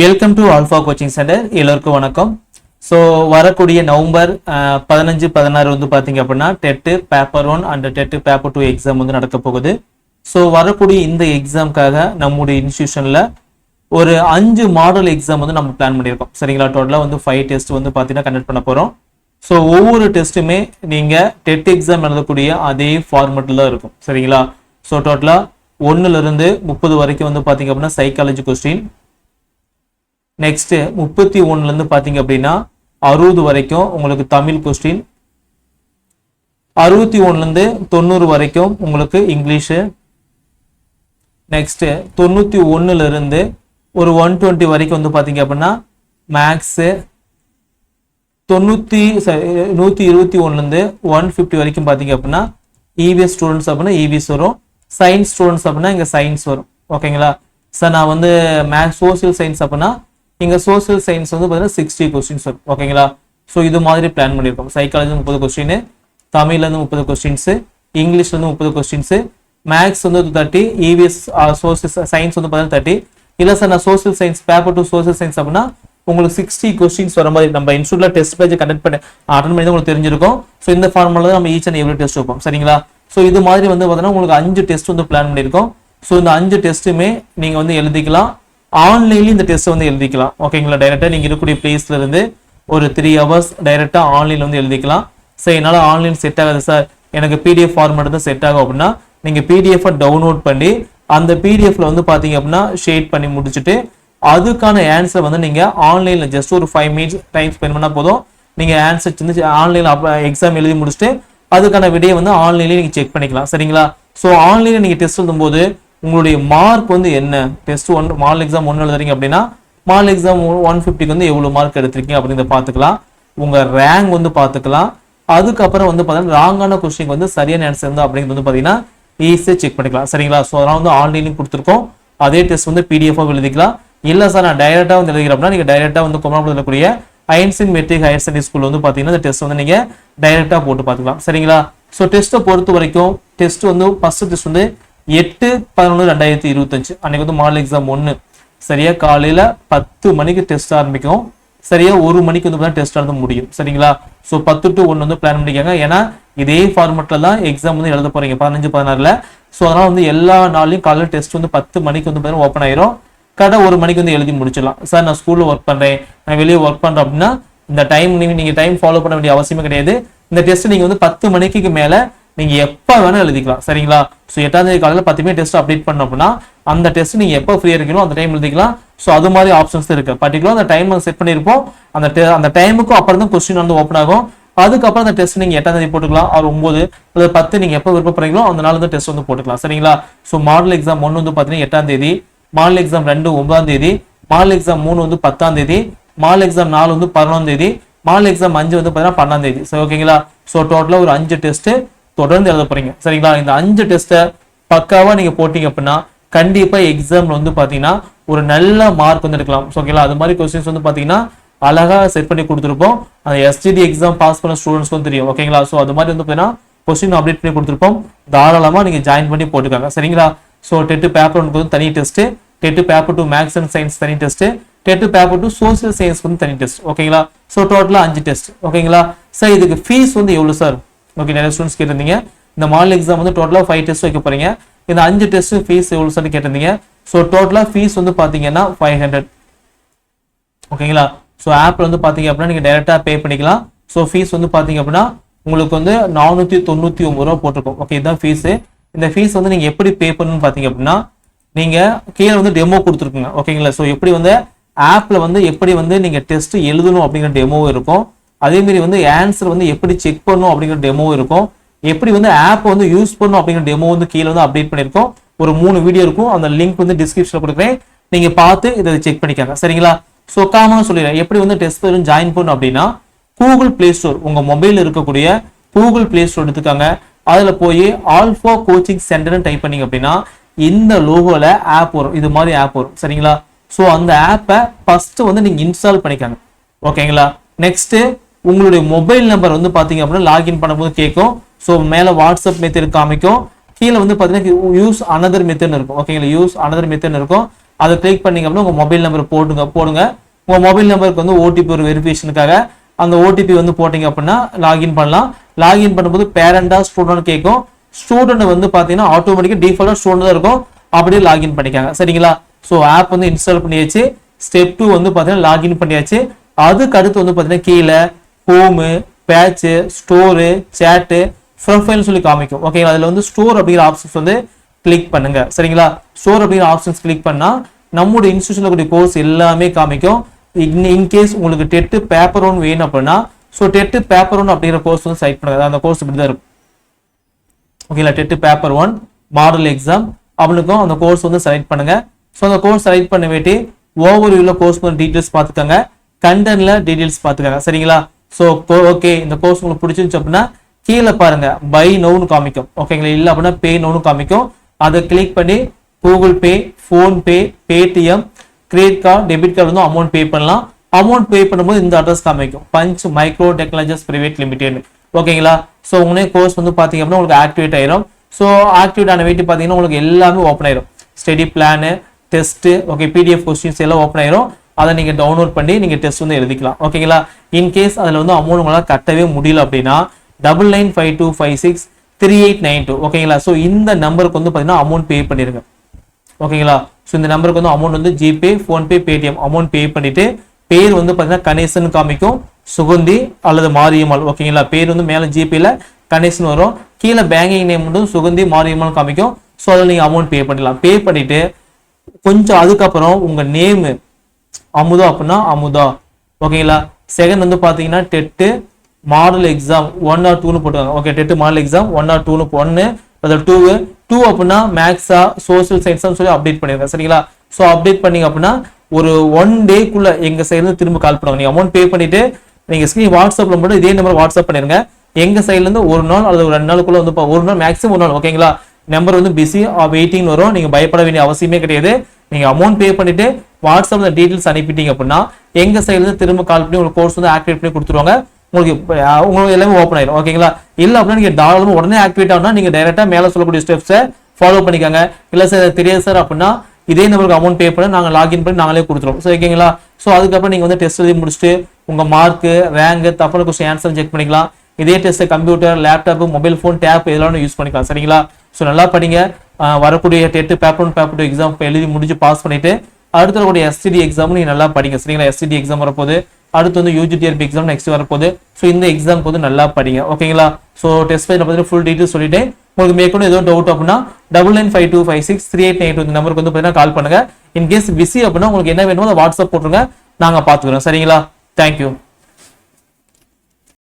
Welcome to Alpha coaching centre எல்லோருக்கும் வணக்கம். So வரக்கூடிய நவம்பர் பதினஞ்சு பதினாறு வந்து பார்த்தீங்க அப்படின்னா TET paper one and TET paper two exam வந்து நடக்க போகுது. ஸோ வரக்கூடிய இந்த எக்ஸாம்க்காக நம்முடைய இன்ஸ்டியூஷனில் ஒரு அஞ்சு மாடல் எக்ஸாம் வந்து நம்ம பிளான் பண்ணியிருக்கோம். சரிங்களா? டோட்டலாக வந்து ஃபைவ் டெஸ்ட் வந்து பார்த்தீங்கன்னா கண்டக்ட் பண்ண போகிறோம் ஸோ ஒவ்வொரு டெஸ்ட்டுமே நீங்கள் டெட் எக்ஸாம் எழுதக்கூடிய அதே ஃபார்மெட்டில் தான் இருக்கும். சரிங்களா? ஸோ டோட்டலாக ஒன்றுலேருந்து முப்பது வரைக்கும் வந்து பார்த்தீங்க அப்படின்னா சைக்காலஜி கொஸ்டின் நெக்ஸ்ட்டு முப்பத்தி ஒன்றுலேருந்து பார்த்தீங்க அப்படின்னா அறுபது வரைக்கும் உங்களுக்கு தமிழ் கொஸ்டின் அறுபத்தி ஒன்றுலேருந்து தொண்ணூறு வரைக்கும் உங்களுக்கு இங்கிலீஷு நெக்ஸ்ட்டு தொண்ணூற்றி ஒன்றுலேருந்து ஒரு ஒன் டுவெண்ட்டி வரைக்கும் வந்து பார்த்தீங்க அப்படின்னா மேக்ஸு தொண்ணூற்றி ச- நூற்றி இருபத்தி ஒன்றுலேருந்து ஒன் ஃபிஃப்டி வரைக்கும் பார்த்தீங்க அப்படின்னா இவிஎஸ் ஸ்டூடெண்ட்ஸ் அப்படின்னா இவிஎஸ் வரும். சயின்ஸ் ஸ்டூடெண்ட்ஸ் அப்படின்னா இங்கே சயின்ஸ் வரும். ஓகேங்களா சார் நான் வந்து மேக்ஸ் சோசியல் சயின்ஸ் அப்படின்னா இங்க சோசியல் சயின்ஸ் வந்து பாத்தீங்கன்னா சிக்ஸ்டி கொஸ்டின்ஸ் வரும் ஓகேங்களா ஸோ இது மாதிரி பிளான் பண்ணியிருக்கோம் சைக்காலஜி முப்பது கொஸ்டின் தமிழ்ல இருந்து முப்பது கொஸ்டின்ஸ் இங்கிலீஷ்ல இருந்து முப்பது கொஸ்டின்ஸ் மேக்ஸ் வந்து தேர்ட்டி இவிஎஸ் சோசியல் சயின்ஸ் வந்து பார்த்தீங்கன்னா தேர்ட்டி இல்லை சார் நான் social science paper two social science அப்படின்னா உங்களுக்கு சிக்ஸ்டி கொஸ்டின்ஸ் வர மாதிரி நம்ம இன்ஸ்டியூட்ல டெஸ்ட் பேஜ் கண்டக்ட் பண்ணி அட்டன் பண்ணி உங்களுக்கு தெரிஞ்சிருக்கும். ஸோ இந்த ஃபார்முலா தான் நம்ம ஈச் அண்ட் எவ்ரி டெஸ்ட் வைப்போம். சரிங்களா? ஸோ இது மாதிரி வந்து பார்த்தீங்கன்னா உங்களுக்கு அஞ்சு டெஸ்ட் வந்து பிளான் பண்ணியிருக்கோம் ஸோ இந்த அஞ்சு டெஸ்ட்டுமே நீங்க வந்து எழுதிக்கலாம். ஆன்லைன்லேயும் இந்த டெஸ்ட் வந்து எழுதிக்கலாம். ஓகேங்களா டைரக்டா நீங்க இருக்கக்கூடிய பிளேஸ்ல இருந்து ஒரு த்ரீ ஹவர்ஸ் டைரக்டா ஆன்லைன்ல வந்து எழுதிக்கலாம். சரி என்னால ஆன்லைன் செட் ஆகாது சார் எனக்கு பிடிஎஃப் ஃபார்மேட் தான் செட் ஆகும் அப்படின்னா நீங்க பிடிஎஃப் டவுன்லோட் பண்ணி அந்த பிடிஎஃப்ல வந்து பாத்தீங்க அப்படின்னா ஷேட் பண்ணி முடிச்சுட்டு அதுக்கான ஆன்சர் வந்து நீங்க ஆன்லைன்ல ஜஸ்ட் ஒரு ஃபைவ் மினிட்ஸ் டைம் ஸ்பெண்ட் பண்ணா போதும். நீங்க ஆன்சர் வந்து ஆன்லைன்ல எக்ஸாம் எழுதி முடிச்சுட்டு அதுக்கான விடையை வந்து ஆன்லைன்லயே நீங்க செக் பண்ணிக்கலாம். சரிங்களா? ஸோ ஆன்லைன்ல நீங்க டெஸ்ட் எழுதும்போது உங்களுடைய மார்க் வந்து என்ன? டெஸ்ட் ஒன் மால் எக்ஸாம் ஒன்று எழுதுறீங்க அப்படின்னா மால் எக்ஸாம் ஒன் ஃபிஃப்டிக்கு வந்து எவ்வளோ மார்க் எடுத்திருக்கீங்க அப்படின்றத பார்த்துக்கலாம். உங்கள் ரேங்க் வந்து பார்த்துக்கலாம். அதுக்கப்புறம் வந்து பார்த்தீங்கன்னா ராங்கான கொஸ்டின் வந்து சரியான ஆன்சர் இருந்தால் அப்படிங்கிறது வந்து பார்த்தீங்கன்னா ஈஸியாக செக் பண்ணிக்கலாம். சரிங்களா? ஸோ அதெல்லாம் வந்து ஆன்லைன்லையும் கொடுத்துருக்கோம். அதே டெஸ்ட் வந்து பிடிஎஃபாக எழுதிக்கலாம். இல்லை சார் நான் டைரெக்டாக வந்து எழுதிக்கிறேன் அப்படின்னா நீங்கள் டைரெக்டாக வந்து குமரபுரத்தில் இருக்கக்கூடிய Einstein matric higher secondary school வந்து பார்த்தீங்கன்னா இந்த டெஸ்ட் வந்து நீங்கள் டைரெக்டாக போட்டு பார்த்துக்கலாம். சரிங்களா? ஸோ டெஸ்ட்டை பொறுத்த வரைக்கும் டெஸ்ட் வந்து ஃபர்ஸ்ட் டெஸ்ட் வந்து எட்டு பதினொன்று ரெண்டாயிரத்தி இருபத்தஞ்சு. அன்னைக்கு வந்து மாடல் எக்ஸாம் ஒன்று சரியா? காலையில பத்து மணிக்கு டெஸ்ட் ஆரம்பிக்கும். சரியா? ஒரு மணிக்கு வந்து டெஸ்ட் எழுத முடியும். சரிங்களா? ஸோ பத்து டு ஒன்று வந்து பிளான் பண்ணிக்காங்க. ஏன்னா இதே ஃபார்மெட்ல தான் எக்ஸாம் வந்து எழுத போறீங்க. பதினஞ்சு பதினாறுல. ஸோ அதனால வந்து எல்லா நாளையும் காலையில் டெஸ்ட் வந்து பத்து மணிக்கு வந்து பார்த்தீங்கன்னா ஓப்பன் ஆயிரும். கடை ஒரு மணிக்கு வந்து எழுதி முடிச்சிடலாம். சார் நான் ஸ்கூல்ல ஒர்க் பண்றேன். நான் வெளியே ஒர்க் பண்றேன் அப்படின்னா இந்த டைம் நீங்க நீங்க டைம் ஃபாலோ பண்ண வேண்டிய அவசியமே கிடையாது. இந்த டெஸ்ட் நீங்க வந்து பத்து மணிக்கு மேல நீங்க எப்ப வேணா எழுதிக்கலாம். சரிங்களா? ஸோ எட்டாம் தேதி காலையில பத்து மணி டெஸ்ட் அப்டேட் பண்ணோம் அப்படின்னா அந்த டெஸ்ட் நீங்கள் எப்போ ஃப்ரீயாக இருக்கீங்களோ அந்த டைம் எழுதிக்கலாம். ஸோ அது மாதிரி ஆப்ஷன்ஸ் இருக்குது பர்டிகுலர் அந்த டைம் செட் பண்ணியிருப்போம். அந்த அந்த டைமுக்கும் அப்புறம் தான் கொஸ்டின் வந்து ஓப்பன் ஆகும். அதுக்கப்புறம் அந்த டெஸ்ட் நீங்கள் எட்டாம் தேதி போட்டுக்கலாம். அவர் ஒம்பது அல்லது பத்து நீங்கள் எப்போ விருப்பப்படுறீங்களோ அந்த நாள் வந்து டெஸ்ட் வந்து போட்டுக்கலாம். சரிங்களா? ஸோ மாடல் எக்ஸாம் ஒன்று வந்து பார்த்தீங்கன்னா எட்டாம் தேதி மாடல் எக்ஸாம் ரெண்டு ஒன்பதாம் தேதி மாடல் எக்ஸாம் மூணு வந்து பத்தாம் தேதி மாடல் எக்ஸாம் நாலு வந்து பதினொன்றாம் தேதி மாடல் எக்ஸாம் அஞ்சு வந்து பார்த்தீங்கன்னா பன்னெண்டாம் தேதி சரி ஓகேங்களா ஸோ டோட்டலாக ஒரு அஞ்சு டெஸ்ட்டு தொடர்ந்து எழுத போறீங்க. சரிங்களா? இந்த அஞ்சு டெஸ்ட்டை பக்காவா நீங்க போட்டீங்க அப்படின்னா கண்டிப்பா எக்ஸாம்ல வந்து பாத்தீங்கன்னா ஒரு நல்ல மார்க் வந்து எடுக்கலாம். ஓகேங்களா அது மாதிரி கொஸ்டின்ஸ் வந்து பாத்தீங்கன்னா அழகா செட் பண்ணி கொடுத்துருப்போம். அந்த எஸ்டிடி எக்ஸாம் பாஸ் பண்ண ஸ்டூடெண்ட்ஸ்க்கும் தெரியும். ஓகேங்களா ஸோ அது மாதிரி வந்து பாத்தீங்கன்னா கொஸ்டின் அப்டேட் பண்ணி கொடுத்துருப்போம். தாராளமா நீங்க ஜாயின் பண்ணி போட்டுக்காங்க. சரிங்களா? ஸோ டெட்டு பேப்பர் ஒனுக்கு வந்து தனி test TET paper two maths and science தனி test TET paper two social science வந்து தனி டெஸ்ட் ஓகேங்களா ஸோ டோட்டலாக அஞ்சு டெஸ்ட் ஓகேங்களா சார் இதுக்கு ஃபீஸ் வந்து எவ்வளோ சார் ஓகே நிறைய ஸ்டூடெண்ட்ஸ் கேட்டிருந்தீங்க. இந்த மாடல் எக்ஸாம் வந்து டோட்டலாக ஃபைவ் டெஸ்ட் வைக்க போறீங்க. இந்த அஞ்சு டெஸ்ட் ஃபீஸ் எவ்வளோ சொல்லி கேட்டிருந்தீங்க. ஸோ டோட்டலாக ஃபீஸ் வந்து பார்த்தீங்கன்னா ஃபைவ் ஹண்ட்ரட் ஓகேங்களா ஸோ ஆப்பில் வந்து பார்த்தீங்க அப்படின்னா நீங்கள் டேரெக்டாக பே பண்ணிக்கலாம். ஸோ ஃபீஸ் வந்து பார்த்தீங்க அப்படின்னா உங்களுக்கு வந்து நானூற்றி தொண்ணூற்றி ஒம்பது ரூபா போட்டிருக்கோம். ஓகே இதுதான் ஃபீஸு இந்த ஃபீஸ் வந்து நீங்கள் எப்படி பே பண்ணணும்னு பார்த்தீங்க அப்படின்னா நீங்கள் கீழே வந்து டெமோ கொடுத்துருக்குங்க. ஓகேங்களா ஸோ எப்படி வந்து ஆப்பில் வந்து எப்படி வந்து நீங்கள் டெஸ்ட் எழுதணும் அப்படிங்கிற டெமோ இருக்கும். அதேமாரி வந்து ஆன்சர் வந்து எப்படி செக் பண்ணணும் அப்படிங்கிற டெமோ இருக்கும். எப்படி வந்து ஆப் வந்து யூஸ் பண்ணணும் அப்படிங்கிற டெமோ வந்து கீழே வந்து அப்டேட் பண்ணியிருக்கோம். ஒரு மூணு வீடியோ இருக்கும். அந்த லிங்க் வந்து டிஸ்கிரிப்ஷனில் கொடுக்குறேன். நீங்க பார்த்து இதை செக் பண்ணிக்கோங்க. சரிங்களா? ஸோ காமனாக சொல்லிடுறேன். எப்படி வந்து டெஸ்ட் வரும் ஜாயின் பண்ணும் அப்படின்னா கூகுள் பிளே ஸ்டோர் உங்க மொபைல் இருக்கக்கூடிய கூகுள் பிளே ஸ்டோர் எடுத்துக்காங்க. அதுல போய் ஆல்ஃபா கோச்சிங் சென்டர்னு டைப் பண்ணீங்க அப்படின்னா இந்த லோகோல ஆப் வரும். இது மாதிரி ஆப் வரும். சரிங்களா? ஸோ அந்த ஆப்பை ஃபர்ஸ்ட் வந்து நீங்க இன்ஸ்டால் பண்ணிக்காங்க. ஓகேங்களா நெக்ஸ்ட் உங்களுடைய மொபைல் நம்பர் வந்து பாத்தீங்க அப்படின்னா லாகின் பண்ணும்போது கேட்கும். ஸோ மேல வாட்ஸ்அப் மெத்தட் காமிக்கும். கீழே வந்து பாத்தீங்கன்னா யூஸ் அனதர் மெத்தட் இருக்கும். ஓகேங்களா யூஸ் அனதர் மெத்தட் இருக்கும். அதை கிளிக் பண்ணீங்க அப்படின்னா உங்க மொபைல் நம்பர் போடுங்க போடுங்க. உங்க மொபைல் நம்பருக்கு வந்து ஓடிபி ஒரு வெரிஃபிகேஷனுக்காக அந்த ஓடிபி வந்து போட்டீங்க அப்படின்னா லாகின் பண்ணலாம். லாகின் பண்ணும்போது பேரண்டா ஸ்டூடெண்ட் கேட்கும். ஸ்டூடெண்ட் வந்து பாத்தீங்கன்னா ஆட்டோமேட்டிக்கா டிஃபால்ட்டா ஸ்டூடெண்ட் தான் இருக்கும். அப்படியே லாகின் பண்ணிக்காங்க. சரிங்களா? ஸோ ஆப் வந்து இன்ஸ்டால் பண்ணியாச்சு. ஸ்டெப் டூ வந்து பாத்தீங்கன்னா லாகின் பண்ணியாச்சு. அதுக்கு அடுத்து வந்து பாத்தீங்கன்னா கீழே ஹோமு பேட்ச் ஸ்டோரு சேட்டு ப்ரொஃபைல்னு சொல்லி காமிக்கும். ஓகேங்களா அதில் வந்து ஸ்டோர் அப்படிங்கிற ஆப்ஷன்ஸ் வந்து கிளிக் பண்ணுங்க. சரிங்களா? ஸ்டோர் அப்படிங்கிற ஆப்ஷன்ஸ் கிளிக் பண்ணால் நம்முடைய இன்ஸ்டியூஷனில் கூடிய கோர்ஸ் எல்லாமே காமிக்கும். இன்கேஸ் உங்களுக்கு டெட்டு பேப்பர் ஒன் வேணும் அப்படின்னா ஸோ டெட்டு பேப்பர் ஒன் அப்படிங்கிற கோர்ஸ் வந்து செலக்ட் பண்ணுங்க. அந்த கோர்ஸ் இப்படி தான் இருக்கும் ஓகேங்களா TET paper one model exam அவனுக்கும் அந்த கோர்ஸ் வந்து செலக்ட் பண்ணுங்க. ஸோ அந்த கோர்ஸ் செலக்ட் பண்ண வேட்டி ஓவர் வியூவில் கோர்ஸ் டீட்டெயில்ஸ் பார்த்துக்கோங்க. கண்டென்ட்ல டீட்டெயில்ஸ் பார்த்துக்கோங்க. சரிங்களா? ஸோ ஓகே இந்த கோர்ஸ் உங்களுக்கு பிடிச்சிருந்துச்சு அப்படின்னா கீழே பாருங்க பை நோன்னு காமிக்கும். ஓகேங்களா இல்லை அப்படின்னா பே நோன்னு காமிக்கும். அதை கிளிக் பண்ணி Google Pay PhonePe Paytm credit card debit card வந்து அமௌண்ட் பே பண்ணலாம். அமௌண்ட் பே பண்ணும்போது இந்த அட்ரஸ் காமிக்கும். Punch Micro Technologies Private Limited ஓகேங்களா ஸோ உங்களே கோர்ஸ் வந்து பார்த்தீங்க அப்படின்னா உங்களுக்கு ஆக்டிவேட் ஆயிரும். ஸோ ஆக்டிவேட் ஆன வெயிட் பார்த்தீங்கன்னா உங்களுக்கு எல்லாமே ஓப்பன் ஆயிரும். Study plan test okay PDF questions எல்லாம் ஓப்பன் ஆயிரும். அதை நீங்கள் டவுன்லோட் பண்ணி நீங்கள் டெஸ்ட் வந்து எழுதிக்கலாம். ஓகேங்களா இன்கேஸ் அதில் வந்து அமௌண்ட் உங்களால் கட்டவே முடியல அப்படின்னா double nine five two five six three eight nine two ஓகேங்களா ஸோ இந்த நம்பருக்கு வந்து பார்த்தீங்கன்னா அமௌண்ட் பே பண்ணிருங்க. ஓகேங்களா ஸோ இந்த நம்பருக்கு வந்து அமௌண்ட் வந்து GPay PhonePe Paytm amount pay பண்ணிட்டு பேர் வந்து பார்த்தீங்கன்னா கணேசன் காமிக்கும். சுகந்தி அல்லது மாரியம்மாள். ஓகேங்களா பேர் வந்து மேலே ஜிபேல கணேசன் வரும். கீழே பேங்கிங் நேம் மட்டும் சுகந்தி மாரியம்மாள் காமிக்கும். ஸோ அதில் நீங்கள் அமௌண்ட் பே பண்ணிடலாம். பே பண்ணிட்டு கொஞ்சம் அதுக்கப்புறம் உங்கள் நேமு அமுதா அப்படின்னா அமுதா. ஓகேங்களா? செகண்ட் வந்து பாத்தீங்கன்னா TET model exam one or டூன்னு போட்டுருக்காங்க. Okay TET model exam one or டூன்னு ஒன்னு அதில் டூ டூ அப்படின்னா மேக்ஸா சோசியல் சயின்ஸ்னு சொல்லி அப்டேட் பண்ணிருக்கேன் சரிங்களா? ஸோ அப்டேட் பண்ணீங்க அப்படின்னா ஒரு ஒன் டேக்குள்ள எங்க சைட்லேருந்து திரும்ப கால் பண்ணுவாங்க. நீங்க அமௌண்ட் பே பண்ணிட்டு நீங்க ஸ்கிரீன் வாட்ஸ்அப்ல மட்டும் இதே நம்பர் வாட்ஸ்அப் பண்ணிருங்க எங்க சைட்லேருந்து ஒரு நாள் அல்லது ஒரு ரெண்டு நாளுக்குள்ள வந்து பா- ஒரு நாள் மேக்ஸிமம் ஒரு நாள் ஓகேங்களா? நம்பர் வந்து பிஸி வெயிட்டிங் வரும். நீங்க பயப்பட வேண்டிய அவசியமே கிடையாது. நீங்க அமௌண்ட் பே பண்ணிட்டு வாட்ஸ்அப்ல டீட்டெயில்ஸ் அனுப்பிட்டீங்க அப்படின்னா எங்க சைட்லேருந்து திரும்ப கால் பண்ணி உங்களுக்கு கோர்ஸ் வந்து ஆக்டிவேட் பண்ணி கொடுத்துருவாங்க. உங்களுக்கு உங்களுக்கு எல்லாமே ஓப்பன் ஆயிடும். ஓகேங்களா இல்லை அப்படின்னா நீங்க டாலரும் உடனே ஆக்டிவேட் ஆகுனா நீங்க டைரக்டா மேல சொல்லக்கூடிய ஸ்டெப்ஸை ஃபாலோ பண்ணிக்கோங்க. இல்ல சார் தெரியாது சார் அப்படின்னா இதே நம்பருக்கு அமௌண்ட் பே பண்ண நாங்க லாகின் பண்ணி நாங்களே கொடுத்துருவோம். ஸோ ஓகேங்களா ஸோ அதுக்கப்புறம் நீங்க வந்து டெஸ்ட் எழுதி முடிச்சுட்டு உங்க மார்க்கு ரேங்க் தப்பான கொஸ்டின் ஆன்சர் செக் பண்ணிக்கலாம். இதே test computer laptop mobile phone tab இதெல்லாம் யூஸ் பண்ணிக்கலாம். சரிங்களா? ஸோ நல்லா படிங்க. வரக்கூடிய TET paper one paper two exam எழுதி முடிச்சு பாஸ் பண்ணிட்டு அடுத்து வரக்கூடிய எஸ்டிடி எக்ஸாம் நீங்கள் நல்லா படிங்க. சரிங்களா? எஸ்டிடி எக்ஸாம் வரப்போகுது. அடுத்து வந்து யூஜிடிஆர்பி எக்ஸாம் நெக்ஸ்ட் வரப்போகுது. ஸோ இந்த எக்ஸாம்க்கு வந்து நல்லா படிங்க. ஓகேங்களா ஸோ டெஸ்ட் பைல பார்த்தீங்கன்னா ஃபுல் டீட்டெயில் சொல்லிட்டேன் உங்களுக்கு மேற்கொண்டு ஏதோ டவுட் அப்படின்னா double nine five two five six three eight nine இந்த நம்பருக்கு வந்து பார்த்தீங்கன்னா கால் பண்ணுங்க. இன்கேஸ் பிஸி அப்படின்னா உங்களுக்கு என்ன வேணுமோ அதை வாட்ஸ்அப் போட்டுருங்க. நாங்கள் பார்த்துக்குறோம். சரிங்களா? தேங்க்யூ